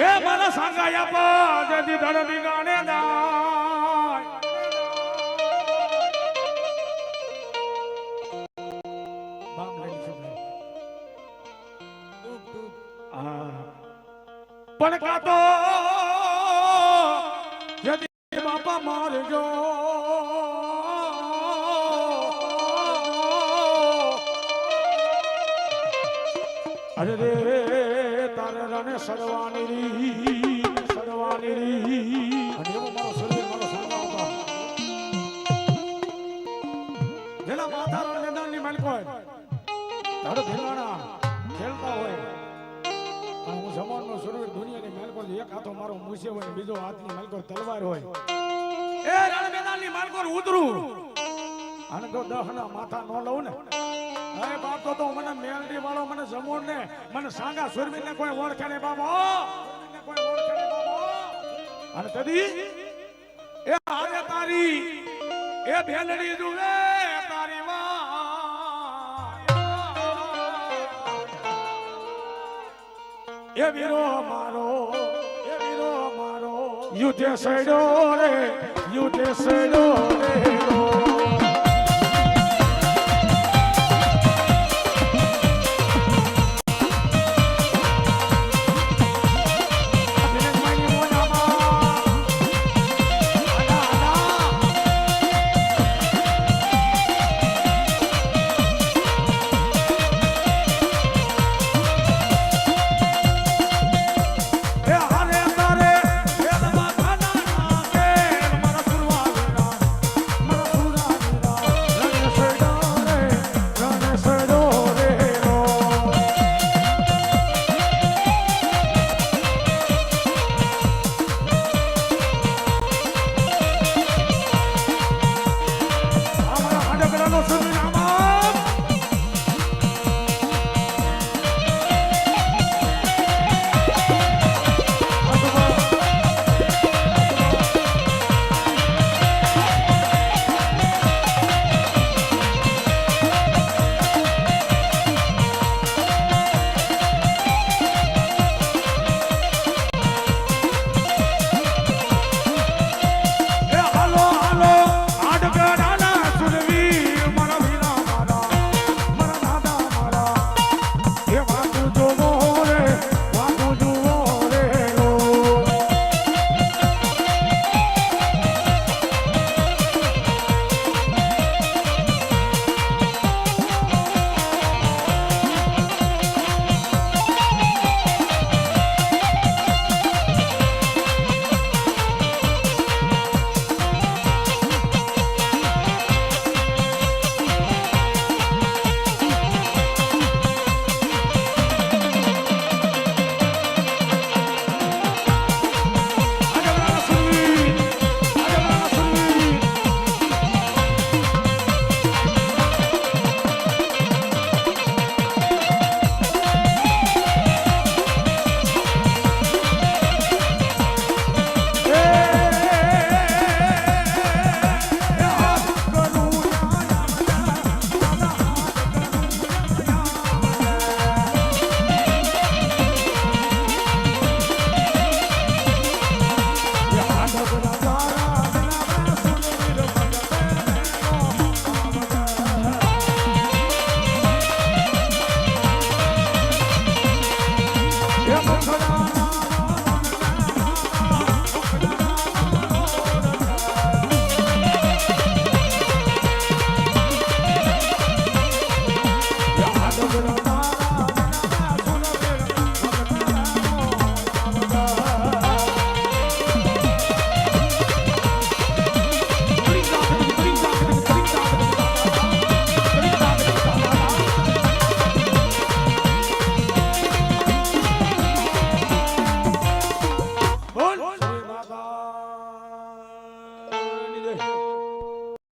એ મારા સાંગાયા પા જદી ધડની ગાણે દાય બામ લઈ છોકરા આ પણ કાતો મારજો. અરે રે રણે સડવાની રી સડવાની રી. દુનિયાની માલિકો એક હાથો મારો મૂસે હોય, બીજો હાથની માલિકો તલવાર હોય. રણ મેદાનની માલિકો ઉતરું. અને દહના માથા ન લઉં ને અરે બાપ, તો મને મેલડી વાળો, મને જમોણ ને મને સાંગા સુરવીર ને કોઈ ઓળખે નહીં બાબો. અને તદી, એ આજે તારી, એ ભેલડી જુએ તારી માં એ વીરો મારો, એ વીરો મારો, યુદ્ધ સડો રે, યુદ્ધ સડો રે. 观众。